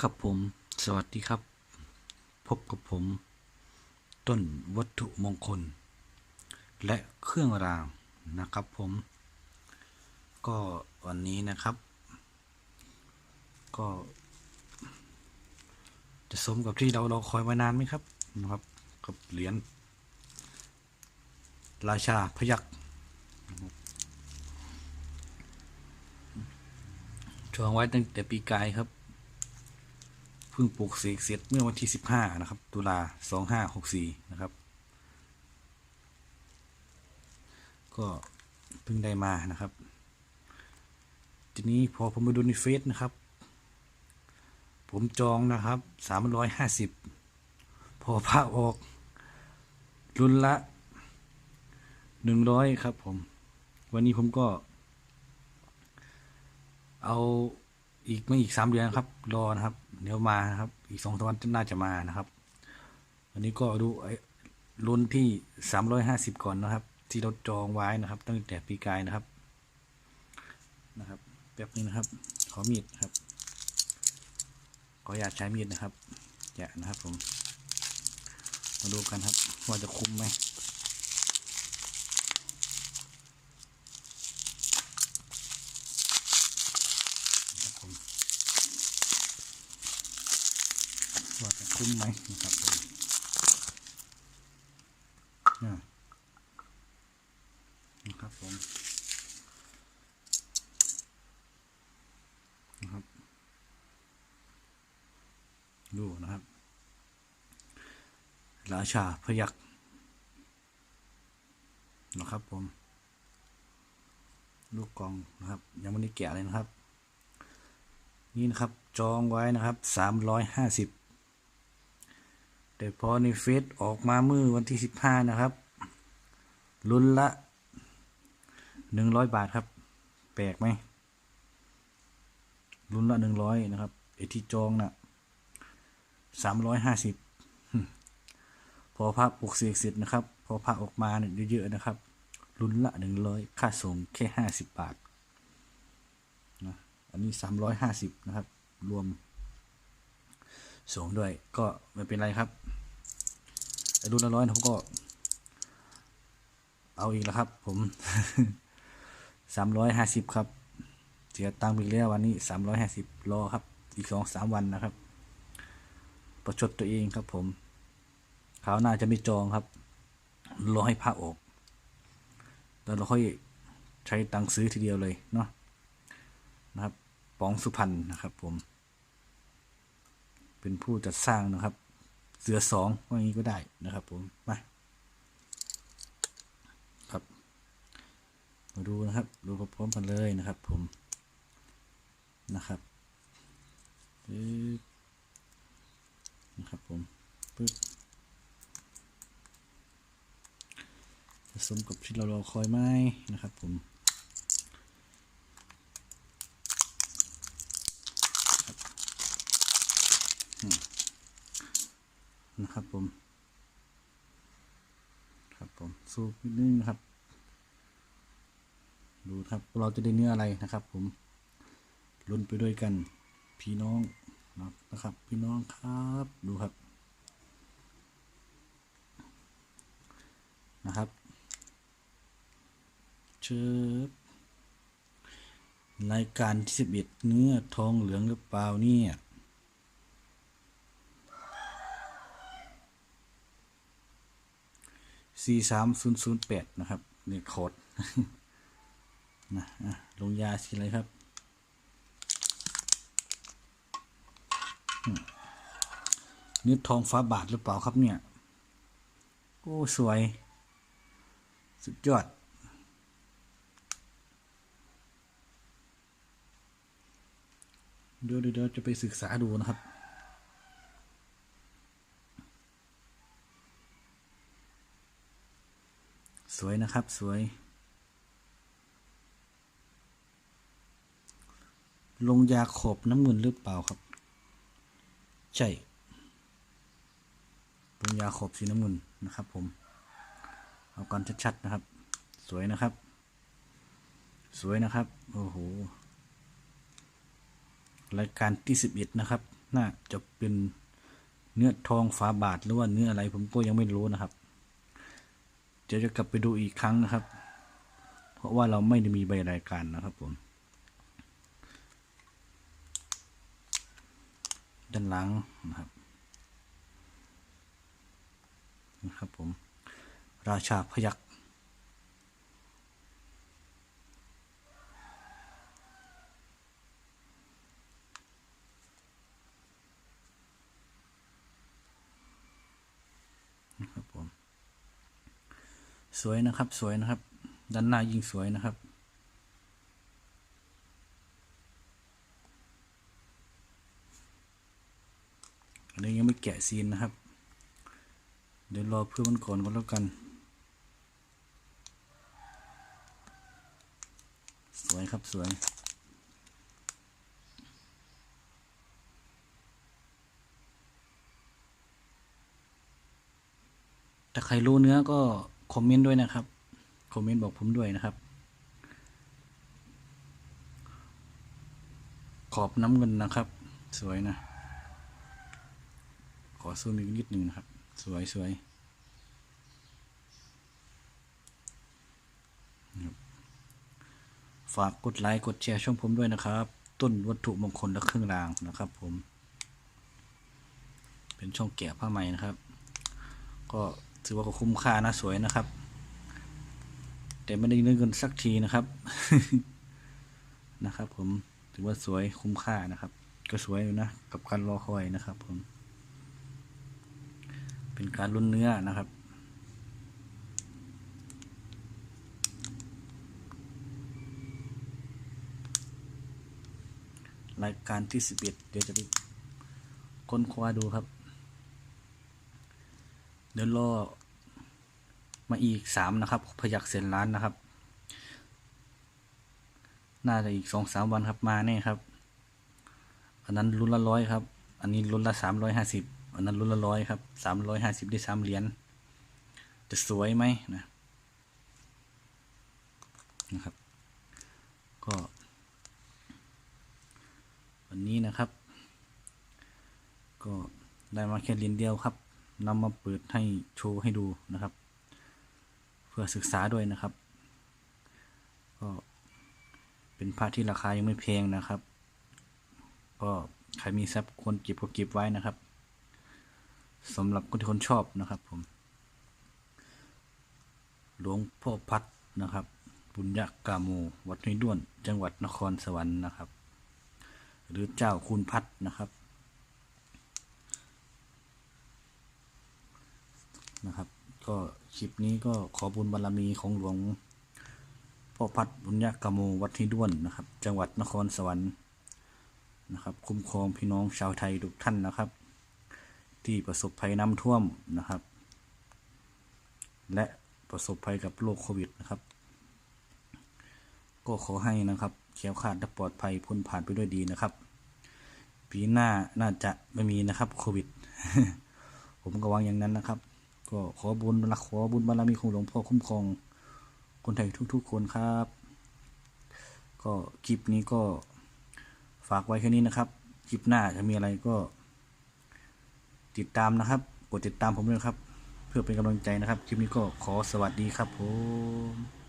ครับผมสวัสดีครับ พบกับผม ต้นวัตถุมงคล และเครื่องรางนะครับผม ก็วันนี้นะครับ ก็ จะสมกับที่เราเราคอยมานานไหมครับนะครับ กับเหรียญราชาพยักษ์จองไว้ตั้งแต่ปีกายครับ เพิ่งปลูกเสกเสร็จเมื่อวันที่ 15 นะครับ ตุลา 2564 นะครับ ก็เพิ่งได้มานะครับ ทีนี้พอผมไปดูในเฟซนะครับ ผมจองนะครับ 350 พอพระออก รุ่นละ 100 ครับผม วันนี้ผมก็เอา อีกไม่อีกสามเดือนครับ รอนะครับ เดี๋ยวมานะครับ อีกสองสามวันน่าจะมานะครับ วันนี้ก็ดูไอ้รุ่นที่สามร้อยห้าสิบก่อนนะครับ ที่เราจองไว้นะครับ ตั้งแต่ปีกายนะครับนะครับแป๊บนึงนะครับ ขอมีดครับ ขออยากใช้มีดนะครับแกะนะครับผม มาดูกันครับ ว่าจะคุ้มไหม ครับผมว่าจะ คุ้มไหมนะครับผมนะครับผมนะครับ ดูนะครับ ราชาพยักนะครับผม ลูกกองนะครับ ยังไม่ได้แกะเลยนะครับ นี่นะครับ จองไว้นะครับสามร้อยห้าสิบ แต่พอในเฟซออกมาเมื่อวันที่สิบห้านะครับ ลุ้นละหนึ่งร้อยบาทครับ แปลกไหมลุ้นละหนึ่งร้อยนะครับไอที่จองนะ่ะสามร้อยห้าสิบพอพระปลุกเสกเสร็จนะครับ พอพระออกมาเนี่ยเยอะๆนะครับลุ้นละหนึ่งร้อยค่าส่งแค่ห้าสิบบาทนะอันนี้สามร้อยห้าสิบนะครับ รวม ส่งด้วยก็ไม่เป็นไรครับไอ้รุ่นละร้อยผมก็ เอาอีกแล้วครับ ผมสามร้อยห้าสิบครับเสียตังค์ไปแล้ววันนี้สามร้อยห้าสิบรอครับ อีกสองสามวันนะครับ ประชดตัวเองครับผมคราวหน้าจะไม่จองครับ รอให้พระออก แล้วเราค่อยใช้ตังค์ซื้อทีเดียวเลยเนาะนะครับป๋องสุพรรณนะครับผม เป็นผู้จัดสร้างนะครับ เสือสองว่างี้ก็ได้นะครับผมมาครับ มาดูนะครับ ดูพร้อมกันเลยนะครับ ผมนะครับปึ๊บนะครับผมปึ๊บจะสมกับที่เรารอคอยไหมนะครับผม นะครับผม ครับผมสูบนิดนึงนะครับ ดูครับเราจะได้เนื้ออะไรนะครับ ผมลุ้นไปด้วยกัน พี่น้องนะครับ พี่น้องครับดูครับนะครับเชิบรายการที่สิบเอ็ดเนื้อทองเหลืองหรือเปล่าเนี่ย สี่สามศูนย์ศูนย์แปดนะครับเนี่ยโคดนะลงยาสีอะไรครับเนื้อทองฟ้าบาทหรือเปล่าครับเนี่ย โอ้สวย สุดยอด เดี๋ยวเดี๋ยวจะไปศึกษาดูนะครับ สวยนะครับสวย ลงยาขบน้ำเงินหรือเปล่าครับ ใช่ ลงยาขบสีน้ำเงินนะครับผม เอากันชัดๆนะครับ สวยนะครับ สวยนะครับ โอ้โห รายการที่สิบเอ็ดนะครับ น่าจะเป็นเนื้อทองฝาบาทหรือว่าเนื้ออะไรผมก็ยังไม่รู้นะครับ เดี๋ยวจะกลับไปดูอีกครั้งนะครับ เพราะว่าเราไม่ได้มีใบรายการนะครับผมด้านหลังนะครับนะครับผม ราชาพยักษนะครับผม สวยนะครับสวยนะครับ ด้านหน้ายิ่งสวยนะครับ อันนี้ยังไม่แกะซีนนะครับ เดี๋ยวรอเพื่อมันก่อนก็แล้วกัน สวยครับสวยถ้าใครรู้เนื้อก็ คอมเมนต์ด้วยนะครับ คอมเมนต์บอกผมด้วยนะครับ ขอบน้ำเงินนะครับ สวยนะ ขอซูมอีกนิดหนึ่งนะครับ สวยสวยฝากกดไลค์กดแชร์ช่องผมด้วยนะครับ ต้นวัตถุมงคลและเครื่องรางนะครับ ผม เป็นช่องแกะผ้าไหมนะครับ ก็ ถือว่าก็คุ้มค่านะสวยนะครับ แต่ไม่ได้เงินสักทีนะครับนะครับ ผมถือว่าสวยคุ้มค่านะครับ ก็สวยอยู่นะกับการรอคอยนะครับ ผม เป็นการลุ้นเนื้อนะครับรายการที่สิบเอ็ดเดี๋ยวจะไปค้นคว้าดูครับ เดี๋ยวรอมาอีกสามนะครับ พยักเสร็จล้านนะครับ น่าจะอีกสองสามวันครับมาแน่ครับ อันนั้นรุ่นละร้อยครับ อันนี้รุ่นละสามร้อยห้าสิบอันนั้นรุ่นละร้อยครับสามร้อยห้าสิบได้สามเหรียญจะสวยไหมนะนะครับ ก็ วันนี้นะครับ ก็ได้มาแค่เหรียญเดียวครับ นำมาเปิดให้โชว์ให้ดูนะครับ เพื่อศึกษาด้วยนะครับ ก็เป็นพระที่ราคายังไม่แพงนะครับ ก็ใครมีทรัพย์ควรเก็บก็เก็บไว้นะครับสำหรับคนที่คนชอบนะครับผม หลวงพ่อพัดนะครับบุญยกาโมวัดห้วยด้วน จังหวัดนครสวรรค์นะครับ หรือเจ้าคุณพัดนะครับ นะครับ ก็คลิปนี้ก็ขอบุญบารรมีของหลวงพ่อพัดบุญยกาโมวัดห้วยด้วนนะครับ จังหวัดนครสวรรค์นะครับ คุ้มครองพี่น้องชาวไทยทุกท่านนะครับ ที่ประสบภัยน้ำท่วมนะครับ และประสบภัยกับโรคโควิดนะครับ ก็ขอให้นะครับแคล้วคลาดและปลอดภัยพ้นผ่านไปด้วยดีนะครับ ปีหน้าน่าจะไม่มีนะครับโควิด ผมก็วังอย่างนั้นนะครับ ก็ขอบุญรักขอบุญบารมีของหลวงพ่อคุ้มครองคนไทยทุก ๆ คนครับ ก็คลิปนี้ก็ฝากไว้แค่นี้นะครับ คลิปหน้าจะมีอะไรก็ ติดตามนะครับ กดติดตามผมด้วยครับ เพื่อเป็นกำลังใจนะครับ คลิปนี้ก็ขอสวัสดีครับผม